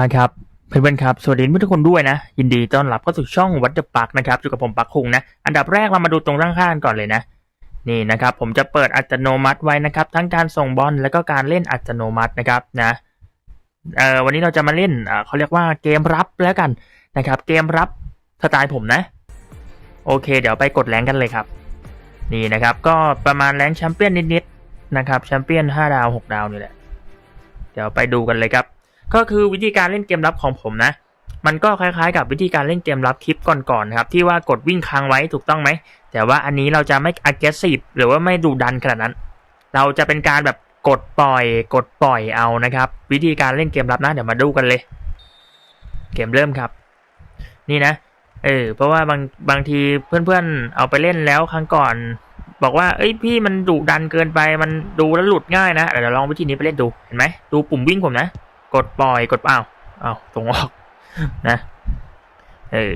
นะครับเพื่อนๆครับ สวัสดีทุกคนด้วยนะ ยินดีต้อนรับเข้าสู่ช่องวัดเดอะปักนะครับอยู่กับผมปักคุงนะ อันดับแรกเรามาดูตรงร่างข้างก่อนเลยนะ นี่นะครับ ผมจะเปิดอัตโนมัติไว้นะครับ ทั้งการส่งบอลแล้วก็การเล่นอัตโนมัตินะครับนะเอ่อวันนี้เราจะมาเล่นเอ่อเขาเรียกว่าเกมรับแล้วกันนะครับ เกมรับสไตล์ผมนะ โอเค เดี๋ยวไปกดแรงกันเลยครับ นี่นะครับ ก็ประมาณแรงแชมเปี้ยนนิดๆนะครับแชมเปี้ยน5ดาว6ดาวนี่แหละ เดี๋ยวไปดูกันเลยครับ ก็คือวิธีการเล่นเกมรับของผมนะ มันก็คล้ายๆ กับวิธีการเล่นเกมรับคลิปก่อนๆครับที่ว่ากดวิ่งค้างไว้ถูกต้องไหม แต่ว่าอันนี้เราจะไม่ aggressive หรือว่าไม่ดุดันขนาดนั้น เราจะเป็นการแบบกดปล่อย กดปล่อยเอานะครับ วิธีการเล่นเกมรับนะเดี๋ยวมาดูกันเลย เกมเริ่มครับ นี่นะเออเพราะว่าบางบางทีเพื่อนๆ เอาไปเล่นแล้วครั้งก่อน บอกว่าเอ้ยพี่มันดุดันเกินไปมันดูแล้วหลุดง่ายนะเดี๋ยวลองวิธีนี้ไปเล่นดูเห็นไหมดูปุ่มวิ่งผมนะ กดปล่อยกดเปล่าอ้าวตรงออกนะเออ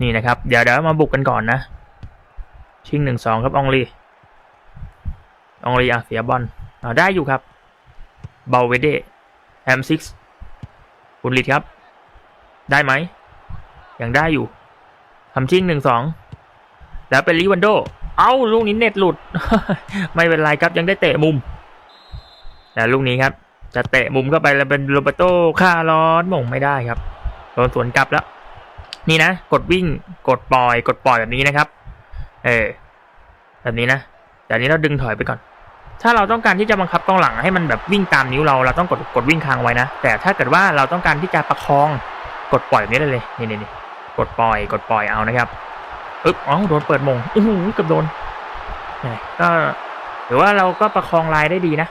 นี่นะครับ เดี๋ยวเดี๋ยวมาบุกกันก่อนนะ ชิงหนึ่งสองครับองลีองลีอะเสียบอลอาได้อยู่ครับเบลเวเดแฮมซิกส์คุณลิดครับ ได้ไหมยังได้อยู่ทำชิงหนึ่งสองแล้วเป็นลิวันโด เอ้าลูกนี้เน็ตหลุด ไม่เป็นไรครับยังได้เตะมุมแต่ลูกนี้ครับ จะเตะมุมเข้าไปแล้วเป็นโรเบโตคาร์ลอสมงไม่ได้ครับโดนสวนกลับแล้ว นี่นะ กดวิ่งกดปล่อย กดปล่อยแบบนี้นะครับ เออแบบนี้นะแต่นี้เราดึงถอยไปก่อน ถ้าเราต้องการที่จะบังคับกองหลังให้มันแบบวิ่งตามนิ้วเราเราต้องกดกดวิ่งค้างไว้นะ แต่ถ้าเกิดว่าเราต้องการที่จะประคองกดปล่อยแบบนี้ได้เลยนี่นี่นี่กดปล่อย กดปล่อยเอานะครับอึ๊บอ๋อโดนเปิดมงอู้หูเกือบโดนก็หรือว่าเราก็ประคองลายได้ดีนะ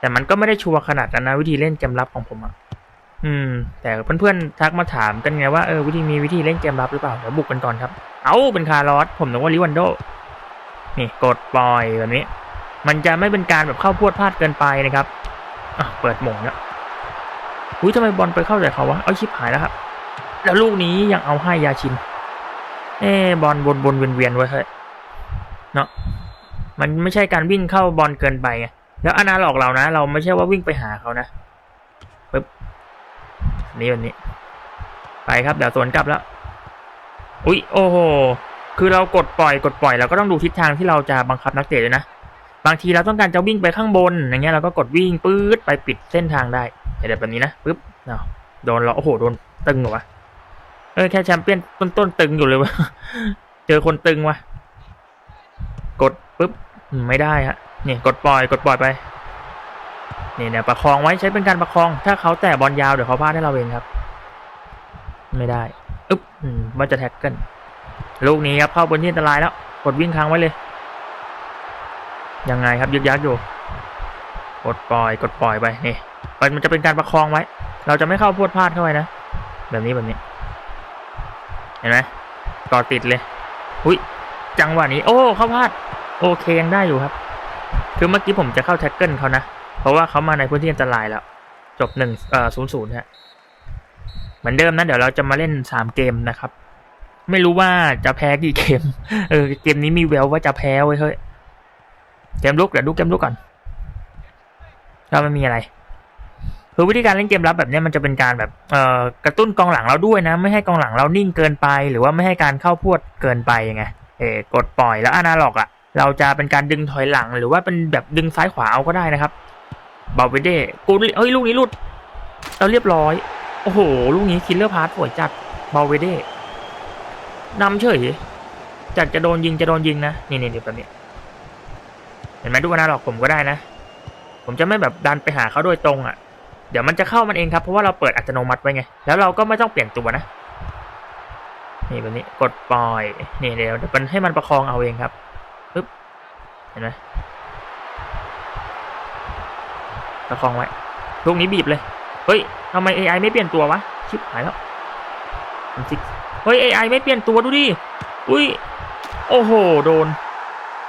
แต่มันก็ไม่ได้ชัวร์ขนาดนั้นนะวิธีเล่นเกมรับของผมอะอืม แต่เพื่อนๆทักมาถามกันไงว่าเออวิธีมีวิธีเล่นเกมรับหรือเปล่าเดี๋ยวบุกกันก่อนครับ เอาเป็นคาร์ลอสผมนึกว่าลิวันโดนี่กดปล่อยแบบนี้ มันจะไม่เป็นการแบบเข้าพวดพลาดเกินไปนะครับอะเปิดหม่งแล้วอุ้ยทำไมบอลไปเข้าใส่เขาวะเอาชิบหายแล้วครับแล้วลูกนี้ยังเอาให้ยาชิน เอ้บอลวนวนเวียนเวียนๆไว้เฮ้ยเนาะมันไม่ใช่การวิ่งเข้าบอลเกินไปไง แล้วอนาหลอกเรานะ เราไม่ใช่ว่าวิ่งไปหาเขานะปึ๊บนี่วันนี้ ไปครับเดี๋ยวสวนกลับแล้ว อุ๊ยโอ้โหคือเรากดปล่อยกดปล่อยเราก็ต้องดูทิศทางที่เราจะบังคับนักเตะด้วยนะบางทีเราต้องการจะวิ่งไปข้างบนอย่างเงี้ยเราก็กดวิ่งปื๊ดไปปิดเส้นทางได้เดี๋ยวแบบนี้นะปึ๊บอ้าวโดนเราโอ้โหโดนตึงเหรอวะเออแค่แชมเปี้ยนต้นต้นตึงอยู่เลยวะเจอคนตึงวะกดปึ๊บไม่ได้ฮะ นี่กดปล่อยกดปล่อยไปนี่เนี่ยประคองไว้ใช้เป็นการประคอง ถ้าเขาแตะบอลยาวเดี๋ยวเขาพลาดให้เราเองครับ ไม่ได้อึ๊บมว่าจะแท็กเกิลลูกนี้ครับเข้าบนที่อันตรายแล้ว กดวิ่งค้างไว้เลยยังไงครับยึกยักอยู่ กดปล่อยกดปล่อยไปนี่มันจะเป็นการประคองไว้ เราจะไม่เข้าพวดพลาดเข้าไปนะแบบนี้แบบนี้ เห็นไหมกอติดเลย อุ้ยจังหวะนี้ โอ้เข้าพลาด โอเคยังได้อยู่ครับ คือเมื่อกี้ผมจะเข้าแท็กเกิลเขานะ เพราะว่าเขามาในพื้นที่อันตรายแล้ว จบหนึ่งเอ่อศูนย์ศูนย์ฮะ เหมือนเดิมนะ เดี๋ยวเราจะมาเล่นสามเกมนะครับ ไม่รู้ว่าจะแพ้กี่เกม เออ เกมนี้มีแววว่าจะแพ้ไว้ยเฮ้ย เกมลุกเดี๋ยวดูเกมลุกก่อนก็ไม่มีอะไรคือวิธีการเล่นเกมรับแบบนี้มันจะเป็นการแบบเอ่อกระตุ้นกองหลังเราด้วยนะ ไม่ให้กองหลังเรานิ่งเกินไป หรือว่าไม่ให้การเข้าพวดเกินไปไงเออกดปล่อยแล้วอนาล็อกอะ เราจะเป็นการดึงถอยหลังหรือว่าเป็นแบบดึงซ้ายขวาเอาก็ได้นะครับบาเวเด้กูเอ้ยลูกนี้ลุดเราเรียบร้อย โอ้โห ลูกนี้คิลเลอร์พาร์ทสวยจัดบาเวเด้นำเฉยจากจะโดนยิงจะโดนยิงนะนี่นี่เดี๋ยวแบบนี้เห็นไหมดูอนาล็อกผมก็ได้นะ ผมจะไม่แบบดันไปหาเขาโดยตรงอะ เดี๋ยวมันจะเข้ามันเองครับเพราะว่าเราเปิดอัตโนมัติไว้ไง แล้วเราก็ไม่ต้องเปลี่ยนตัวนะนี่แบบนี้กดปล่อยนี่เดี๋ยวเดี๋ยวมันให้มันประคองเอาเองครับ เห็นไหมประคองไว้ลูกนี้บีบเลย เฮ้ยทำไม AI ไม่เปลี่ยนตัววะ ชิบหายแล้วมันซิกเฮ้ย AI ไม่เปลี่ยนตัวดูดิ อุ้ย โอ้โห โดน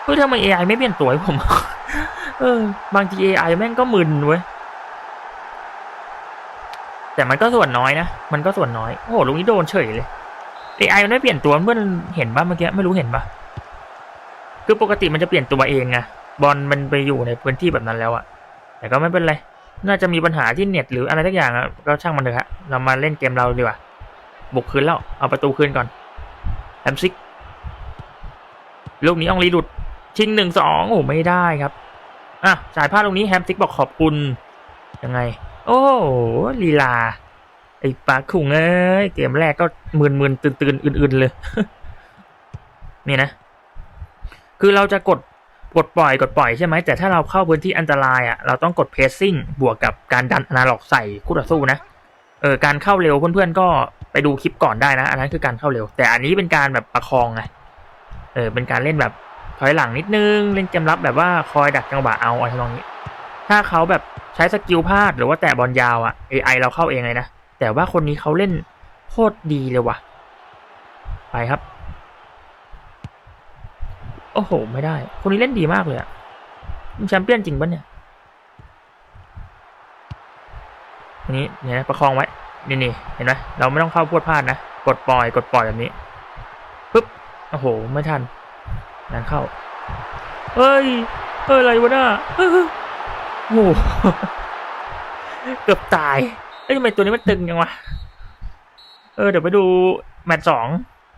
เฮ้ยทำไม AI ไม่เปลี่ยนตัวให้ผม เออ บางที AI แม่งก็มึนเว้ย แต่มันก็ส่วนน้อยนะ มันก็ส่วนน้อย โอ้โห ลูกนี้โดนเฉยเลย AI มันไม่เปลี่ยนตัวเพื่อนเห็นปะเมื่อกี้ ไม่รู้เห็นปะ คือปกติมันจะเปลี่ยนตัวเองไงบอลมันไปอยู่ในพื้นที่แบบนั้นแล้วอะแต่ก็ไม่เป็นไร น่าจะมีปัญหาที่เน็ตหรืออะไรสักอย่างอะก็ช่างมันเถอะฮะเรามาเล่นเกมเราดีกว่าบุกคืนแล้วเอาประตูคืนก่อนแฮมซิกลูกนี้อองลีหลุดชิงหนึ่งสองโอ้ไม่ได้ครับอะจ่ายพลาดลูกนี้แฮมซิกบอกขอบคุณยังไง โอ้ลีลาไอ้ปาขุงเอ้ยเกมแรกก็มึนมึนตื่นตื่นอื่น ๆ เลย นี่นะ คือเราจะกดกดปล่อยกดปล่อยใช่ไหมแต่ถ้าเราเข้าพื้นที่อันตรายอะเราต้องกดเพสซิ่งบวกกับการดันอนาล็อกใส่คู่ต่อสู้นะเออการเข้าเร็วเพื่อนๆก็ไปดูคลิปก่อนได้นะ อันนั้นคือการเข้าเร็ว แต่อันนี้เป็นการแบบประคองไงเออเป็นการเล่นแบบถอยหลังนิดนึงเล่นเกมรับแบบว่าคอยดักจังหวะเอาอะไรทำนองนี้ ถ้าเขาแบบใช้สกิลพลาดหรือว่าแตะบอลยาวอะ AI เราเข้าเองเลยนะ แต่ว่าคนนี้เขาเล่นโคตรดีเลยว่ะ ไปครับ โอ้โห ไม่ได้ คนนี้เล่นดีมากเลยอะมันแชมเปี้ยนจริงปะเนี่ยอันนี้เนี่ยประคองไว้ นี่นี่เห็นไหมเราไม่ต้องเข้าพวดพลาดนะ กดปล่อย กดปล่อยแบบนี้ปึ๊บ โอ้โห ไม่ทันนั่นเข้าเฮ้ยเฮ้ยอะไรวะน่าเฮ้ยโอ้โห เกือบตาย เอ้ยทำไมตัวนี้มันตึงจังวะ เออ เดี๋ยวไปดูแมตช์สอง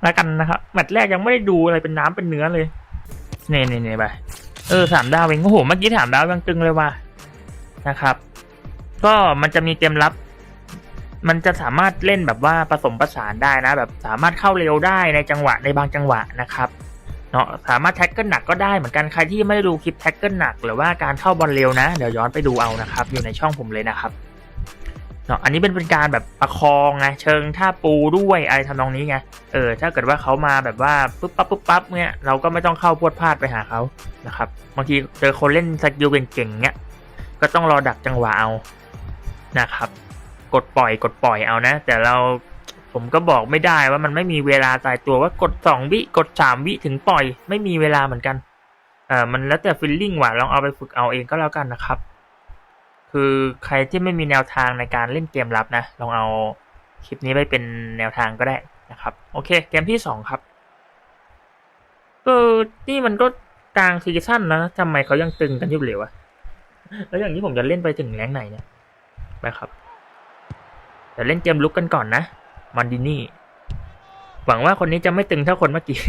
แล้วกันนะครับ แมตช์แรกยังไม่ได้ดูอะไรเป็นน้ำเป็นเนื้อเลย เน่เน่เน่ไปเออสามดาวเองโอ้โหเมื่อกี้ถามดาวยังตึงเลยว่ะนะครับ ก็มันจะมีเกมลับ มันจะสามารถเล่นแบบว่าผสมประสานได้นะ แบบสามารถเข้าเร็วได้ในจังหวะในบางจังหวะนะครับเนาะสามารถแท็กเกิลหนักก็ได้เหมือนกันใครที่ไม่ได้ดูคลิปแท็กเกิลหนัก หรือว่าการเข้าบอลเร็วนะ เดี๋ยวย้อนไปดูเอานะครับ อยู่ในช่องผมเลยนะครับ เนาะอันนี้เป็นเป็นการแบบประคองไงเชิงท่าปูด้วยอะไรทำนองนี้ไงเออถ้าเกิดว่าเขามาแบบว่าปุ๊บปั๊บปุ๊บปั๊บเนี่ยเราก็ไม่ต้องเข้าพวดพลาดไปหาเขานะครับบางทีเจอคนเล่นสกิลเก่งๆเนี่ยก็ต้องรอดักจังหวะเอานะครับ กดปล่อยกดปล่อยเอานะ แต่เราผมก็บอกไม่ได้ว่ามันไม่มีเวลาตายตัวว่ากดสองวิกดสามวิถึงปล่อย ไม่มีเวลาเหมือนกันเออมันแล้วแต่ฟิลลิ่งว่ะลองเอาไปฝึกเอาเองก็แล้วกันนะครับ คือใครที่ไม่มีแนวทางในการเล่นเกมลับนะ ลองเอาคลิปนี้ไปเป็นแนวทางก็ได้นะครับ โอเค เกมที่สองครับเออนี่มันก็กลางซีซั่นนะทำไมเขายังตึงกันอยู่เลยวะแล้วอย่างนี้ผมจะเล่นไปถึงแรงไหนเนี่ยไปครับเดี๋ยวเล่นเกมลุกกันก่อนนะมันดินี่หวังว่าคนนี้จะไม่ตึงเท่าคนเมื่อกี้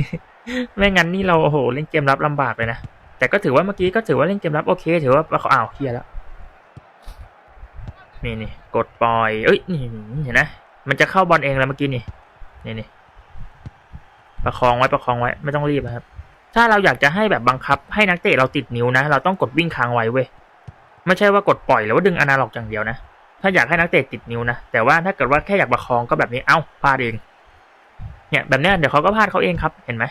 ไม่งั้นนี่เราโอ้โหเล่นเกมรับลำบากเลยนะ แต่ก็ถือว่าเมื่อกี้ก็ถือว่าเล่นเกมรับโอเค ถือว่าเขาอ้าวเฮียแล้ว นี่นี่กดปล่อยเอ้ยนี่เห็นนะมันจะเข้าบอลเองแล้วเมื่อกี้นี่นี่นี่ประคองไว้ประคองไว้ไม่ต้องรีบนะครับ ถ้าเราอยากจะให้แบบบังคับให้นักเตะเราติดนิ้วนะ เราต้องกดวิ่งค้างไว้เว้ยไม่ใช่ว่ากดปล่อยหรือว่าดึงอนาล็อกอย่างเดียวนะ ถ้าอยากให้นักเตะติดนิ้วนะแต่ว่าถ้าเกิดว่าแค่อยากประคองก็แบบนี้เอ้าพลาดเองเนี่ยแบบนี้เดี๋ยวเขาก็พลาดเขาเองครับเห็นไหม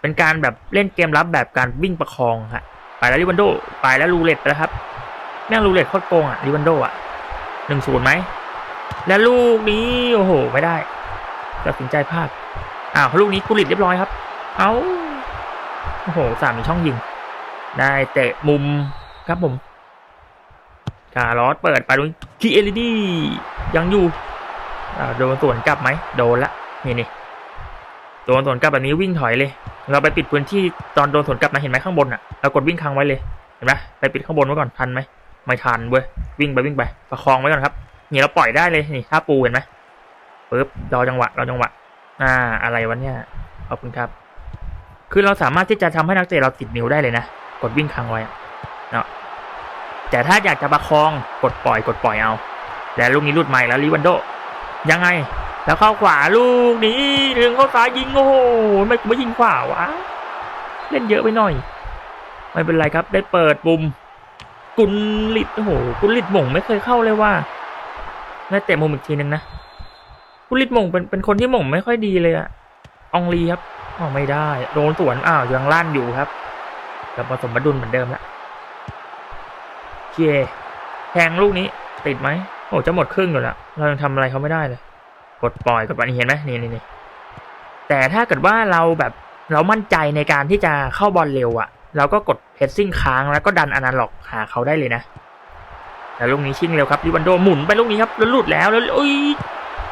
เป็นการแบบเล่นเกมรับแบบการวิ่งประคองฮะไปแล้วลิวันโดไปแล้วรูเล็ตไปแล้วครับ แม่งรูเล็ตโคตรโกงอะลิวันโดอะหนึ่งศูนย์ไหม แล้วลูกนี้โอ้โห ไม่ได้ตัดสินใจพลาดอ้าวลูกนี้กุลิตเรียบร้อยครับ เอาโอ้โหสามมีช่องยิง ได้เตะมุมครับผมการ์ลอสเปิดไปตรงคีเอลิดี้ยังอยู่โดนสวนกลับไหมโดนละนี่นี่โดนสวนกลับแบบนี้วิ่งถอยเลย เราไปปิดพื้นที่ตอนโดนสวนกลับนะเห็นไหมข้างบนอะเรากดวิ่งค้างไว้เลยเห็นไหมไปปิดข้างบนไว้ก่อนทันไหม ไม่ทันเว้ยวิ่งไปวิ่งไปประคองไว้ก่อนครับนี่เราปล่อยได้เลยนี่ท่าปูเห็นไหมปึ๊บรอจังหวะรอจังหวะ อ่า อะไรวะเนี่ยขอบคุณครับ คือเราสามารถที่จะทำให้นักเตะเราติดนิ้วได้เลยนะกดวิ่งค้างไว้เนาะแต่ถ้าอยากจะประคองกดปล่อยกดปล่อยเอาแล้วลูกนี้ลุดใหม่แล้วลิวันโดยังไง แล้วเข้าขวาลูกนี้ดึงเข้าซ้ายยิงโอ้โหไม่ไม่ยิงขวาวะเล่นเยอะไปหน่อย ไม่เป็นไรครับได้เปิดปุ่ม กุนลิดโอ้โหกุนลิดหม่งไม่เคยเข้าเลยว่าแม่เตะมุมอีกทีนึงนะกุนลิดหม่งเป็นเป็นคนที่หม่งไม่ค่อยดีเลยอะอองลีครับอ๋อไม่ได้ โดนสวนอ้าวยังลั่นอยู่ครับกลับมาสมดุลเหมือนเดิมล้วเคแทงลูกนี้ติดไหมโอ้จะหมดครึ่งอยู่แล้วเรายังทำอะไรเขาไม่ได้เลย กดปล่อยกดปล่อยนี่เห็นไหมนี่นี่นี่แต่ถ้าเกิดว่าเราแบบเรามั่นใจในการที่จะเข้าบอลเร็วอะ เราก็กดเพสซิ่งค้างแล้วก็ดันอนาล็อกหาเขาได้เลยนะแล้วลูกนี้ชิงเร็วครับลิวันโดหมุนไปลูกนี้ครับแล้วหลุดแล้วแล้วอุ้ย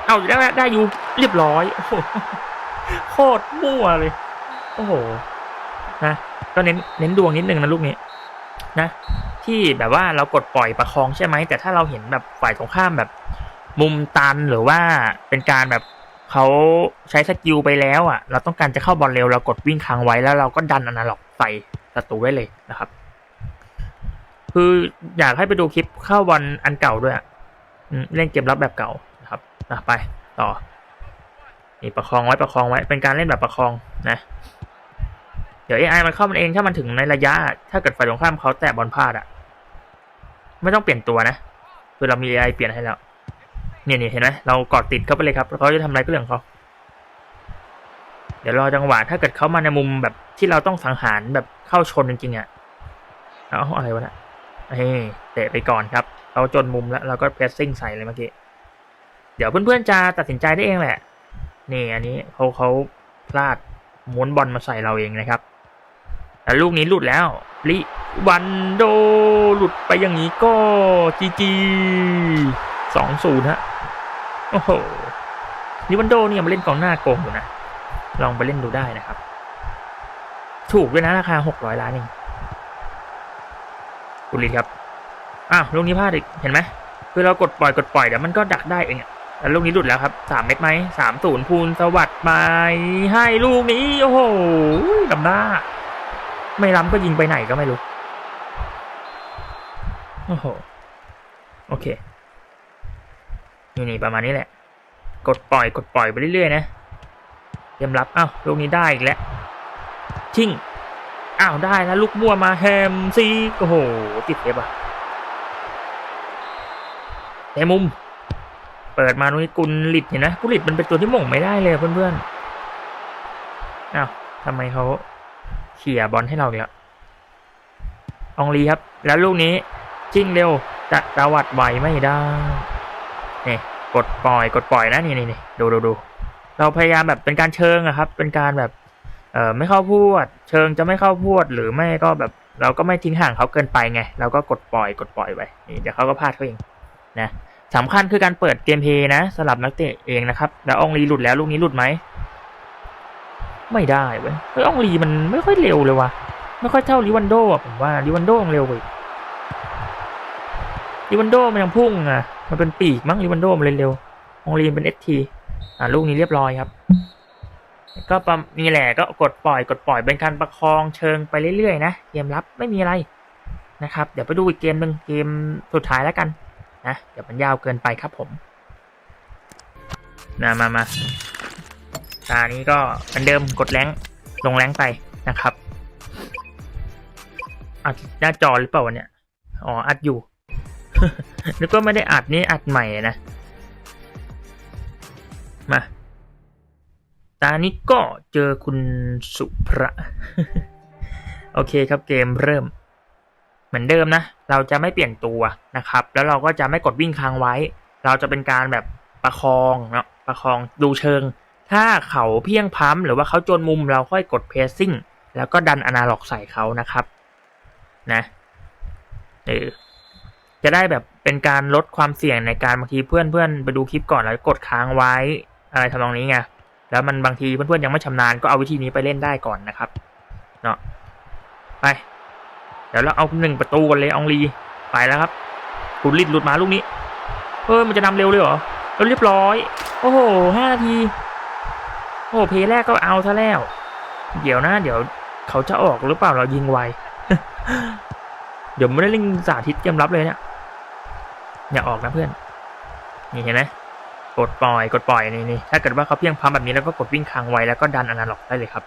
เอาได้ไหมได้อยู่เรียบร้อยโอ้โหโคตรมั่วเลย โอ้โหนะก็เน้นเน้นดวงนิดนึงนะลูกนี้นะทีที่แบบว่าเรากดปล่อยประคองใช่ไหมแต่ถ้าเราเห็นแบบฝ่ายตรงข้ามแบบ มุมตันหรือว่าเป็นการแบบเขาใช้สกิลไปแล้วอะ เราต้องการจะเข้าบอลเร็วเรากดวิ่งค้างไว้แล้วเราก็ดันอนาล็อกใส่ ศัตรูไว้เลยนะครับ คืออยากให้ไปดูคลิปเข้าบอลอันเก่าด้วยอะเล่นเกมรับแบบเก่านะครับนะไปต่อนี่ประคองไว้ประคองไว้เป็นการเล่นแบบประคองนะเดี๋ยว AI มันเข้ามันเองถ้ามันถึงในระยะ ถ้าเกิดฝ่ายตรงข้ามเขาแตะบอลพลาดอะไม่ต้องเปลี่ยนตัวนะคือเรามี AI เปลี่ยนให้แล้ว เนี่ยเนี่ยเห็นไหมเรากอดติดเข้าไปเลยครับเขาจะทำอะไรก็เรื่องเขา ดี๋ยวรอจังหวะถ้าเกิดเขามาในมุมแบบที่เราต้องสังหารแบบเข้าชนจริงๆอะเอาอะไรวะเนะเฮ้เตะไปก่อนครับเขาจนมุมแล้วเราก็เพรสซิ่งใส่เลยเมื่อกี้เดี๋ยวเพื่อนๆจะตัดสินใจได้เองแหละนี่อันนี้เขาเขาพลาดม้วนบอลมาใส่เราเองนะครับแต่ลูกนี้หลุดแล้วลิวันโดหลุดไปอย่างนี้ก็จีจีสองศูนย์ฮะโอ้โหลิวันโดเนี่ยมาเล่นกองหน้าโกงอยู่นะ ลองไปเล่นดูได้นะครับ ถูกด้วยนะราคาหกร้อยล้านเองกุลิตครับอ้าวลูกนี้พลาดอีกเห็นไหมคือเรากดปล่อยกดปล่อยเดี๋ยวมันก็ดักได้เองแล้วลูกนี้หลุดแล้วครับสามเม็ดไหมสามศูนย์พูนสวัสดิ์ไปให้ลูกนี้โอ้โหลำหน้า ไม่ล้ำก็ยิงไปไหนก็ไม่รู้โอ้โหโอเคนี่นี่ประมาณนี้แหละ กดปล่อยกดปล่อยไปเรื่อยๆนะ เตรียมรับอ้าวลูกนี้ได้อีกแล้วชิ่งอ้าวได้แล้วลูกมั่วมาแฮมซีโอ้โหติดเทปอะแต่มุม เปิดมาตรงนี้กุลลิดเห็นนะกุลลิดมันเป็นตัวที่หม่งไม่ได้เลยเพื่อนๆอ้าวทำไมเขาเขี่ยบอลให้เราอีกแล้วอองลีครับ แล้วลูกนี้จิ้งเร็วจะตวัดไหวไม่ได้เนี่ยกดปล่อยกดปล่อยนะนี่นี่นี่ดูดูดู เราพยายามแบบเป็นการเชิงอะครับ เป็นการแบบเออไม่เข้าพูด เชิงจะไม่เข้าพูดหรือไม่ก็แบบ เราก็ไม่ทิ้งห่างเขาเกินไปไง เราก็กดปล่อยกดปล่อยไปนี่เดี๋ยวเขาก็พลาดเขาเองนะสำคัญคือการเปิดเกมเพย์นะสลับนักเตะเองนะครับ แล้วอองลีหลุดแล้วลูกนี้หลุดไหมไม่ได้เว้ยเฮ้ยอองลีมันไม่ค่อยเร็วเลยว่ะไม่ค่อยเท่าลิวันโดอะผมว่าลิวันโดยังเร็วกว่าลิวันโดมันยังพุ่งอะมันเป็นปีกมั้งลิวันโดมันเร็วอองลีเป็นเอสที อ่าลูกนี้เรียบร้อยครับ ก็ประนี่แหละก็กดปล่อยกดปล่อยเป็นการประคองเชิงไปเรื่อยๆนะเกมรับไม่มีอะไรนะครับ เดี๋ยวไปดูอีกเกมหนึ่งเกมสุดท้ายแล้วกันนะเดี๋ยวมันยาวเกินไปครับผมนะมามาตานี้ก็เหมือนเดิมกดแรงลงแรงไปนะครับอัดหน้าจอหรือเปล่าวะเนี่ย อ๋อ อัดอยู่ นึกว่าไม่ได้อัดนี่อัดใหม่นะ มา ตานี้ก็เจอคุณสุพระ โอเคครับเกมเริ่ม เหมือนเดิมนะ เราจะไม่เปลี่ยนตัวนะครับ แล้วเราก็จะไม่กดวิ่งค้างไว้ เราจะเป็นการแบบประคองเนาะประคองดูเชิง ถ้าเขาเพียงพั้มหรือว่าเขาจนมุมเราค่อยกดเพรสซิ่งแล้วก็ดันอนาล็อกใส่เขานะครับ นะเออจะได้แบบเป็นการลดความเสี่ยงในการบางทีเพื่อนเพื่อนไปดูคลิปก่อนแล้วกดค้างไว้ อะไรทำนองนี้ไงแล้วมันบางทีเพื่อนๆยังไม่ชำนาญก็เอาวิธีนี้ไปเล่นได้ก่อนนะครับเนาะไป เดี๋ยวเราเอาหนึ่งประตูกันเลยอองลีไปแล้วครับกุลิดหลุดมาลูกนี้เออมันจะนำเร็วเลยเหรอเรียบร้อย โอ้โหห้านาทีโอ้เพลย์แรกก็เอาซะแล้ว เดี๋ยวนะ เดี๋ยวเขาจะออกหรือเปล่าเรายิงไว เดี๋ยวไม่ได้เล่นสาธิตเกมรับเลยเนี่ยอย่าออกนะเพื่อน นี่เห็นไหม กดปล่อย กดปล่อยนี่นี่ถ้าเกิดว่าเขาเพียงพัมแบบนี้แล้วก็กดวิ่งค้างไว้แล้วก็ดันอนาล็อกได้เลยครับ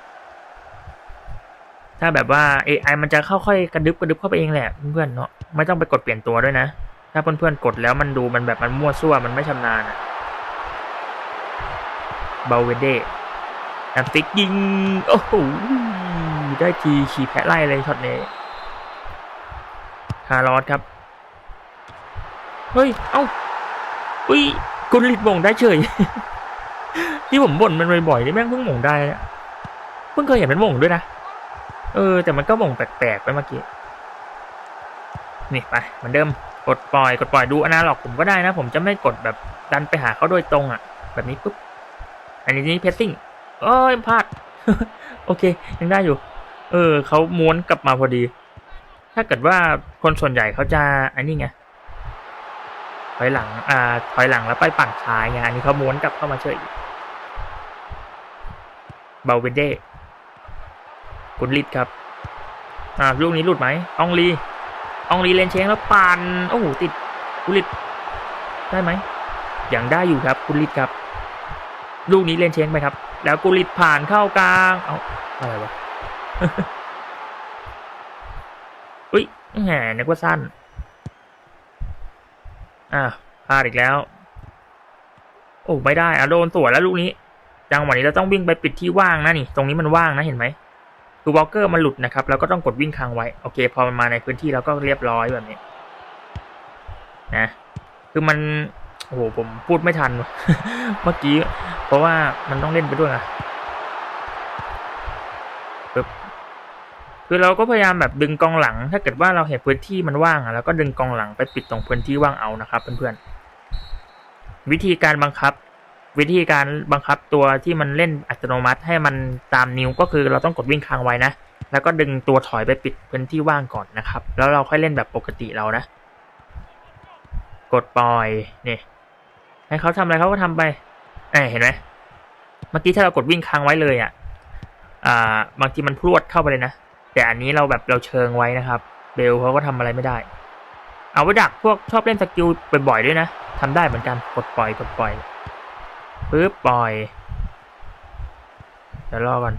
ถ้าแบบว่า AI มันจะค่อยๆกระดึบกระดึบเข้าไปเองแหละเพื่อนเนาะไม่ต้องไปกดเปลี่ยนตัวด้วยนะ ถ้าเพื่อนๆกดแล้วมันดูมันแบบมันมั่วซั่วมันไม่ชำนาญเบลเวเดแอมติกยิง โอ้โหได้ทีขี่แพะไล่เลยช็อตนี้ฮารอสครับ เฮ้ย เอ้าอุ้ย กุนลิดม่งได้เฉย ที่ผมบ่นมันบ่อยๆนี่แม่งเพิ่งม่งได้เพิ่งเคยเห็นมันม่งด้วยนะเออ แต่มันก็ม่งแปลกๆไปเมื่อกี้นี่ไปเหมือนเดิมกดปล่อยกดปล่อยดูอนาล็อกผมก็ได้นะ ผมจะไม่กดแบบดันไปหาเขาโดยตรงอะ แบบนี้ปุ๊บอันนี้นี่เพสซิ่งเอ้ยพลาดโอเค ยังได้อยู่ เออเขาม้วนกลับมาพอดี ถ้าเกิดว่าคนส่วนใหญ่เขาจะอันนี้ไง อยหลัง อ่า ถอยหลังแล้วไปปั่นซ้ายไงอันนี้เขาม้วนกลับเข้ามาเฉยเบาเวเด้กุนลิดครับ อ่า ลูกนี้หลุดไหมอองลีอองลีเลนเชงแล้วปั่นโอ้โห ติดกุลิดได้ไหมยังได้อยู่ครับกุลิดครับ ลูกนี้เลนเชงไปครับ แล้วกุลิดผ่านเข้ากลาง เอาอะไรวะ อุ้ยแหมนึกว่าสั้น อะพลาดอีกแล้ว โอ้ไม่ได้อะโดนสวนแล้วลูกนี้จังหวะนี้เราต้องวิ่งไปปิดที่ว่างนะนี่ ตรงนี้มันว่างนะเห็นไหมคือวอลเกอร์มันหลุดนะครับแล้วก็ต้องกดวิ่งค้างไว้โอเค พอมันมาในพื้นที่แล้วก็เรียบร้อยแบบนี้นะคือมันโอ้โหผมพูดไม่ทันเมื่อกี้ เพราะว่ามันต้องเล่นไปด้วยนะปึ๊บ คือเราก็พยายามแบบดึงกองหลัง ถ้าเกิดว่าเราเห็นพื้นที่มันว่างอะแล้วก็ดึงกองหลังไปปิดตรงพื้นที่ว่างเอานะครับเพื่อนๆวิธีการบังคับ วิธีการบังคับตัวที่มันเล่นอัตโนมัติให้มันตามนิ้วก็คือเราต้องกดวิ่งค้างไว้นะแล้วก็ดึงตัวถอยไปปิดพื้นที่ว่างก่อนนะครับ แล้วเราค่อยเล่นแบบปกติเรานะ กดปล่อยนี่ให้เขาทำอะไรเขาก็ทำไปเอ้เห็นไหมเมื่อกี้ถ้าเรากดวิ่งค้างไว้เลยอะอ่าบางทีมันพรวดเข้าไปเลยนะ แต่อันนี้เราแบบเราเชิงไว้นะครับ เบลเขาก็ทำอะไรไม่ได้ เอาไว้ดักพวกชอบเล่นสกิลบ่อยๆด้วยนะทำได้เหมือนกันกดปล่อยกดปล่อยปึ๊บปล่อยเดี๋ยวรอก่อน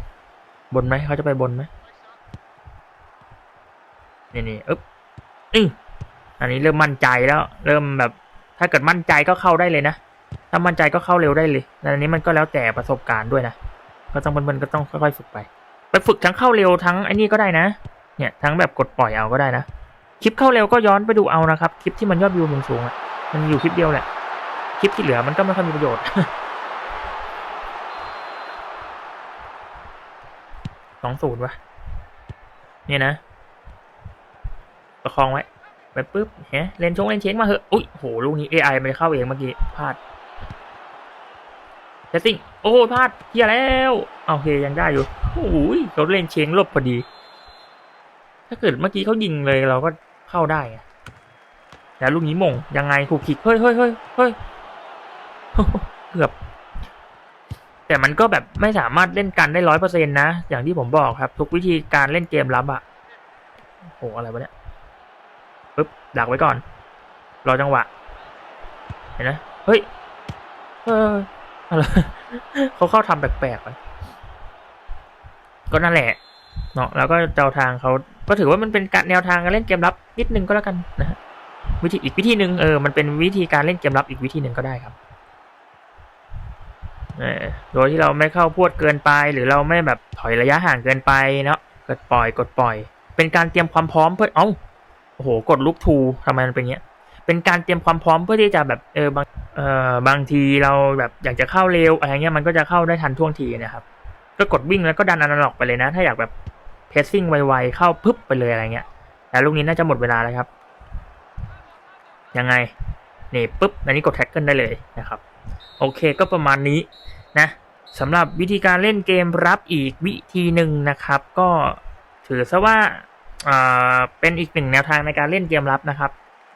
บนไหมเขาจะไปบนไหมนี่นี่อึ๊บอืออันนี้เริ่มมั่นใจแล้ว เริ่มแบบ ถ้าเกิดมั่นใจก็เข้าได้เลยนะถ้ามั่นใจก็เข้าเร็วได้เลยแต่อันนี้มันก็แล้วแต่ประสบการณ์ด้วยนะก็ต้องมันๆก็ต้องค่อยๆฝึกไป ไปฝึกทั้งเข้าเร็วทั้งไอ้นี่ก็ได้นะ เนี่ยทั้งแบบกดปล่อยเอาก็ได้นะ คลิปเข้าเร็วก็ย้อนไปดูเอานะครับ คลิปที่มันยอดวิวสูงๆอะมันอยู่คลิปเดียวแหละ คลิปที่เหลือมันก็ไม่ค่อยมีประโยชน์สองศูนย์วะเนี่ยนะประคองไว้ไปปุ๊บเฮ้เลนชงเลนเชงมาเหอะ อุ้ยโหลูกนี้ AI มันเข้าเองเมื่อกี้พลาด เซตติ้งโอ้พลาดเฮียแล้วโอเคยังได้อยู่โอ้ยเขาเล่นเชงลบพอดี ถ้าเกิดเมื่อกี้เขายิงเลยเราก็เข้าได้แล้วลูกนี้มงยังไงถูกคิกเฮ้ยเฮ้ยเฮ้ยเฮ้ยเกือบ แต่มันก็แบบไม่สามารถเล่นกันได้ร้อยเปอร์เซ็นต์นะ อย่างที่ผมบอกครับ ทุกวิธีการเล่นเกมรับอะโอ้โหอะไรวะเนี่ยปึ๊บดักไว้ก่อน รอจังหวะ เห็นนะเฮ้ยเออ เขาเข้าทำแปลกๆไปก็นั่นแหละเนาะแล้วก็เจ้าทางเขาก็ถือว่ามันเป็นการแนวทางการเล่นเกมรับนิดนึงก็แล้วกันนะฮะวิธีอีกวิธีหนึ่งเออมันเป็นวิธีการเล่นเกมรับอีกวิธีหนึ่งก็ได้ครับโดยที่เราไม่เข้าพวดเกินไป หรือเราไม่แบบถอยระยะห่างเกินไปเนาะกดปล่อยกดปล่อย เป็นการเตรียมความพร้อมเพื่อเอ้าโอ้โหกดลุกทูทำไมมันเป็นเงี้ย เป็นการเตรียมความพร้อมเพื่อที่จะแบบเออบางเออบางทีเราแบบอยากจะเข้าเร็วอะไรเงี้ยมันก็จะเข้าได้ทันท่วงทีนะครับก็กดวิ่งแล้วก็ดันอนาล็อกไปเลยนะ ถ้าอยากแบบเพสซิ่งไวๆเข้าปึ๊บไปเลยอะไรเงี้ยแต่ลูกนี้น่าจะหมดเวลาแล้วครับ ยังไงนี่ปุ๊บอันนี้กดแท็กเกิลได้เลยนะครับ โอเคก็ประมาณนี้นะสำหรับวิธีการเล่นเกมรับอีกวิธีหนึ่งนะครับ ก็ถือซะว่าอ่าเป็นอีกหนึ่งแนวทางในการเล่นเกมรับนะครับ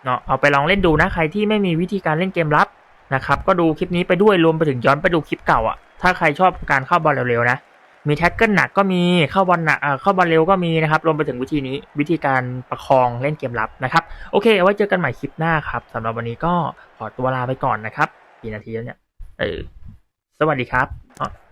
เนาะเอาไปลองเล่นดูนะใครที่ไม่มีวิธีการเล่นเกมรับนะครับก็ดูคลิปนี้ไปด้วยรวมไปถึงย้อนไปดูคลิปเก่าอะ่ะถ้าใครชอบการเข้าบอลเร็วๆนะมีแท็กเกิลหนักก็มีเข้าบอลหนักอ่าเข้าบอลเร็วก็มีนะครับรวมไปถึงวิธีนี้วิธีการประคองเล่นเกมรับนะครับโอเคเอาไว้เจอกันใหม่คลิปหน้าครับสำหรับวันนี้ก็ขอตัวลาไปก่อนนะครับกี่นาทีแล้วเนี่ยเออสวัสดีครับ